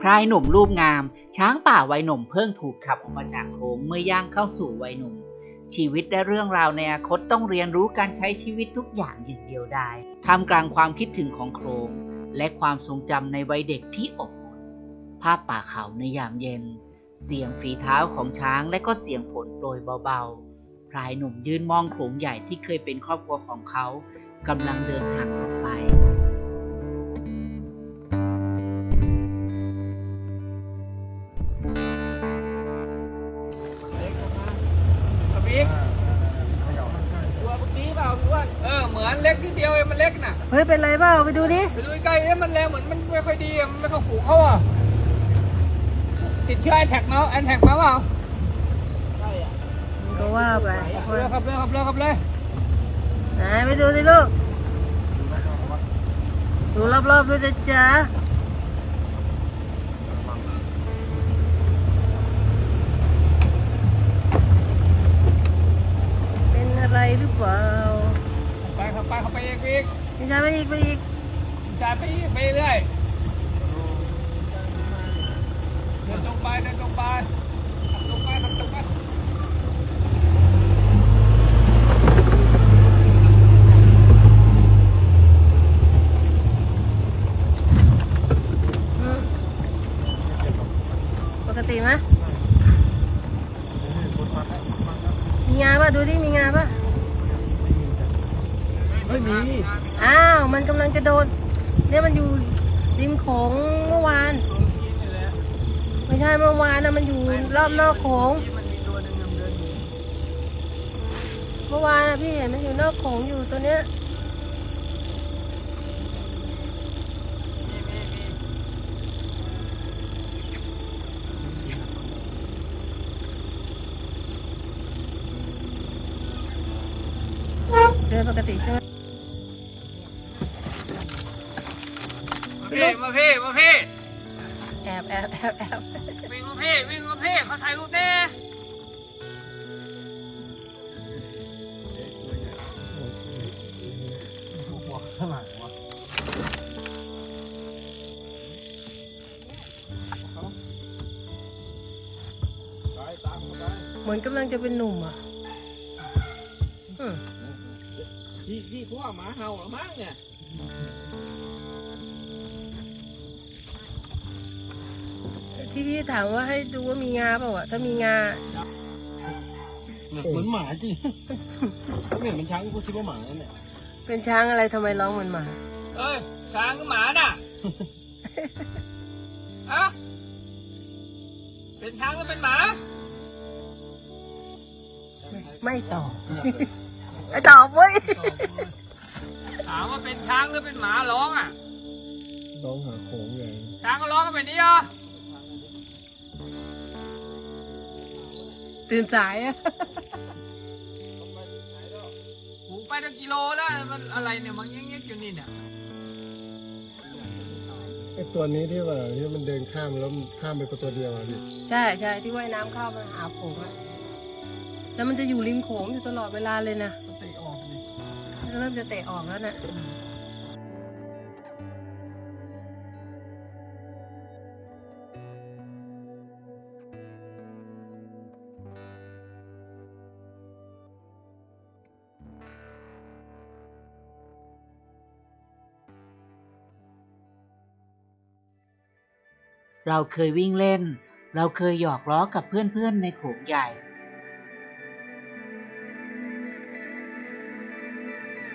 พรายหนุ่มรูปงาม ช้างป่าวัยหนุ่มเพิ่งถูกขับออกมาจากโขงเมื่อย่างเข้าสู่วัยหนุ่ม ชีวิตและเรื่องราวในอนาคตต้องเรียนรู้การใช้ชีวิตทุกอย่างอย่างเดียวได้ท่ามกลางความคิดถึงของโครงและความทรงจำในวัยเด็กที่อบอุ่นภาพป่าเขาในยามเย็น เสียงฝีเท้าของช้างและก็เสียงฝนโปรยเบาๆพรายหนุ่มยืนมองโขงใหญ่ที่เคยเป็นครอบครัวของเขากำลังเดินห่างออกไป มือนเล็กนิดเดียวเองมันเล็กน่ะเฮ้ยเป็นไรเปล่าไปดูดิไปดูใกล้ๆเอ๊ะมันแรงเหมือนมันไม่ค่อยดีอะมันไม่เข้าฝูงเขาอะติดเชื้อแอนแท็กมาแอนแท็กมาเปล่าก็ว่าไปขับเลยขับเลยขับเลยขับเลยไหนไปดูสิลูกดูรอบๆด้วยนะจ๊ะเป็นอะไรหรือเปล่า ไปขับไปขับไป อีกอีกไม่ใช่ไปอีกไปอีกจ่ายไปอีกไปเรื่อยเดินตรงไปเดินตรงไปขับตรงไปขับตรงไปอืมปกติไหมมีงาป่ะดูดิมีงาป่ะ ไม่มีอ้าว มันกำลังจะโดนเนี่ยมันอยู่ริมโขงเมื่อวาน ไม่ใช่เมื่อวานนะมันอยู่รอบนอกโขงเมื่อวานอะพี่เห็นมันอยู่นอกโขงอยู่ตัวเนี้ยเดินปกติใช่ไหม พี่มาพี่มาพี่แอบแอบแอบแอบวิ่งมาพี่วิ่งมาพี่เขาถ่ายรูปเต้เหมือนกำลังจะเป็นหนุ่มอะอืมพี่พี่ทั่วหมาเห่าหรือมั้งเนี่ย ที่พี่ถามว่าให้ดูว่ามีงาเปล่าอะถ้ามีงา เหมือนหมาจริงไม่เห็นเป็นช้างกูคิดว่าหมาเนี่ยเป็นช้างอะไรทำไมร้องเหมือนหมา เอ้ยช้างกับหมาน่ะ อะเป็นช้างหรือเป็นหมาไม่ตอบ ไอ้ตอบเว้ย ถามว่าเป็นช้างหรือเป็นหมาร้องอะน้องหาโขงใหญ่ช้างก็ร้องกันแบบนี้เหรอ ตื่นสายอะหูไปตั้งกิโลแล้วมันอะไรเนี่ยมันเงี้ยๆอยู่นี่เนี่ยไอตัวนี้ที่ว่าที่มันเดินข้ามแล้วมันข้ามไปกับตัวเดียวอะพี่ใช่ใช่ที่ว่ายน้ำเข้ามาหาโขงอะแล้วมันจะอยู่ริมโขงอยู่ตลอดเวลาเลยนะ เตะออกเลย เริ่มจะเตะออกแล้วนะ เราเคยวิ่งเล่น เราเคยหยอกล้อกับเพื่อนๆในโขงใหญ่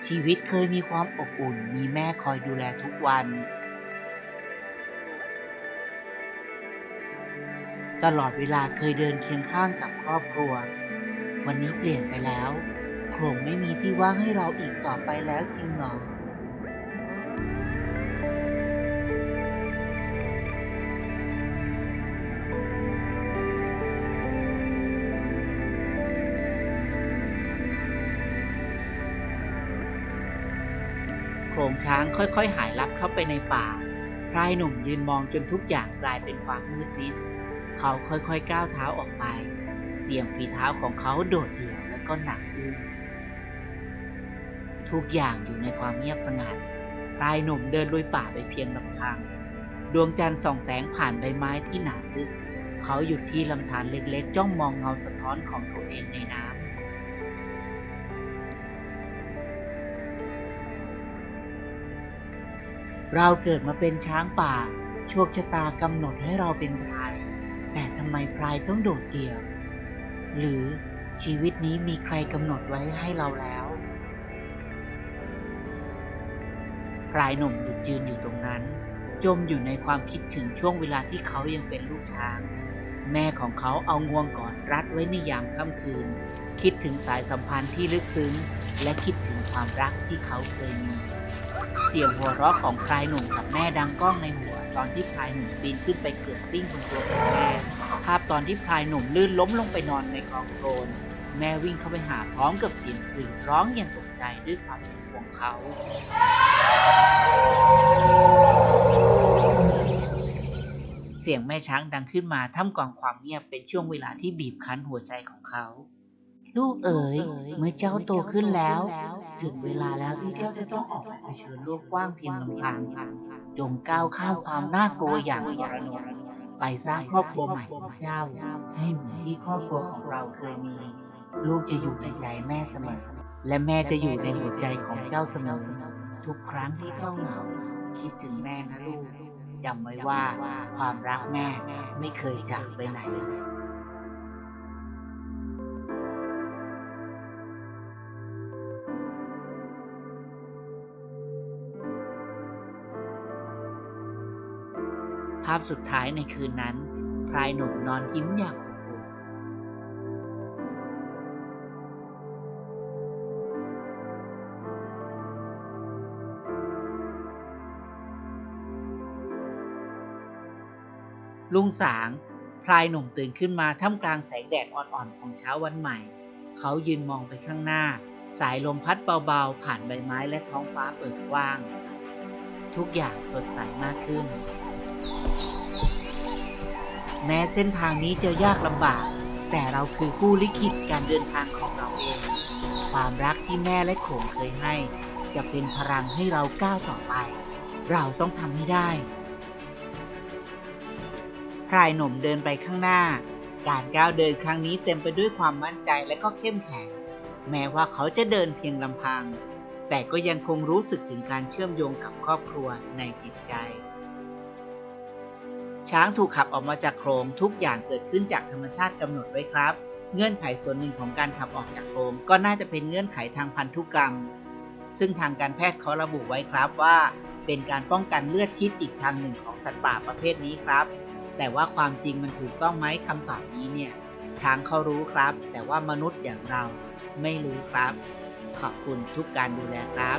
ชีวิตเคยมีความอบอุ่น มีแม่คอยดูแลทุกวัน ตลอดเวลาเคยเดินเคียงข้างกับครอบครัว วันนี้เปลี่ยนไปแล้วโครงไม่มีที่ว่างให้เราอีกต่อไปแล้วจริงหรอ ครงช้างค่อยๆ หายลับเข้าไปในป่า พรายหนุ่มยืนมองจนทุกอย่างกลายเป็นความมืดมิด เขาค่อยๆ ก้าวเท้าออกไป เสียงฝีเท้าของเขาโดดเดี่ยวและก็หนักอึ้งทุกอย่างอยู่ในความเงียบสงัด พรายหนุ่มเดินลุยป่าไปเพียงลำพัง ดวงจันทร์ส่องแสงผ่านใบไม้ที่หนาทึบ เขาหยุดที่ลำธารเล็กๆ จ้องมองเงาสะท้อนของตัวเองในน้ำ เราเกิดมาเป็นช้างป่า โชคชะตากำหนดให้เราเป็นพราย แต่ทำไมพรายต้องโดดเดี่ยว หรือชีวิตนี้มีใครกำหนดไว้ให้เราแล้วพรายหนุ่มหยุดยืนอยู่ตรงนั้น จมอยู่ในความคิดถึงช่วงเวลาที่เขายังเป็นลูกช้าง แม่ของเขาเอางวงกอดรัดไว้ในยามค่ำคืน คิดถึงสายสัมพันธ์ที่ลึกซึ้ง และคิดถึงความรักที่เขาเคยมี เสียงหัวเราะของพรายหนุ่มกับแม่ดังก้องในหัว ตอนที่พรายหนุ่มปีนขึ้นไปเกือบปิ้งบนตัวของแม่ ภาพตอนที่พรายหนุ่มลื่นล้มลงไปนอนในกองโคลนแม่วิ่งเข้าไปหาพร้อมกับเสียงกรีดร้องอย่างตกใจด้วยความเป็นห่วงเขาเสียงแม่ช้างดังขึ้นมาท่ามกลางความเงียบเป็นช่วงเวลาที่บีบคั้นหัวใจของเขา ลูกเอ๋ยเมื่อเจ้าโตขึ้นแล้ว ถึงเวลาแล้วที่เจ้าจะต้องออกไปเผชิญโลกกว้างเพียงลำพังจงก้าวข้ามความน่ากลัวอย่างทรนงไปสร้างครอบครัวใหม่ของเจ้า ให้เหมือนที่ครอบครัวของเราเคยมี ลูกจะอยู่ในใจแม่เสมอและแม่จะอยู่ในหัวใจของเจ้าเสมอทุกครั้งที่เจ้าเหงาคิดถึงแม่นะลูกจำไว้ว่าความรักแม่ไม่เคยจากไปไหน ภาพสุดท้ายในคืนนั้น พรายหนุ่มนอนยิ้มอย่างอบอุ่นลุงสางพลายหนุ่มตื่นขึ้นมาท่ามกลางแสงแดดอ่อนๆของเช้าวันใหม่ เขายืนมองไปข้างหน้า สายลมพัดเบาๆ ผ่านใบไม้และท้องฟ้าเปิดกว้าง ทุกอย่างสดใสมากขึ้น แม้เส้นทางนี้จะยากลำบาก แต่เราคือผู้ลิขิตการเดินทางของเราเอง ความรักที่แม่และโขงเคยให้ จะเป็นพลังให้เราก้าวต่อไป เราต้องทำให้ได้พรายหนุ่มเดินไปข้างหน้า การก้าวเดินครั้งนี้เต็มไปด้วยความมั่นใจและก็เข้มแข็ง แม้ว่าเขาจะเดินเพียงลำพัง แต่ก็ยังคงรู้สึกถึงการเชื่อมโยงกับครอบครัวในจิตใจ ช้างถูกขับออกมาจากโครงทุกอย่างเกิดขึ้นจากธรรมชาติกำหนดไว้ครับ เงื่อนไขส่วนหนึ่งของการขับออกจากโครงก็น่าจะเป็นเงื่อนไขทางพันธุกรรม ซึ่งทางการแพทย์เขาระบุไว้ครับว่า เป็นการป้องกันเลือดชิดอีกทางหนึ่งของสัตว์ป่าประเภทนี้ครับ แต่ว่าความจริงมันถูกต้องไหมคำตอบนี้เนี่ยช้างเขารู้ครับ แต่ว่ามนุษย์อย่างเราไม่รู้ครับ ขอบคุณทุกการดูแลครับ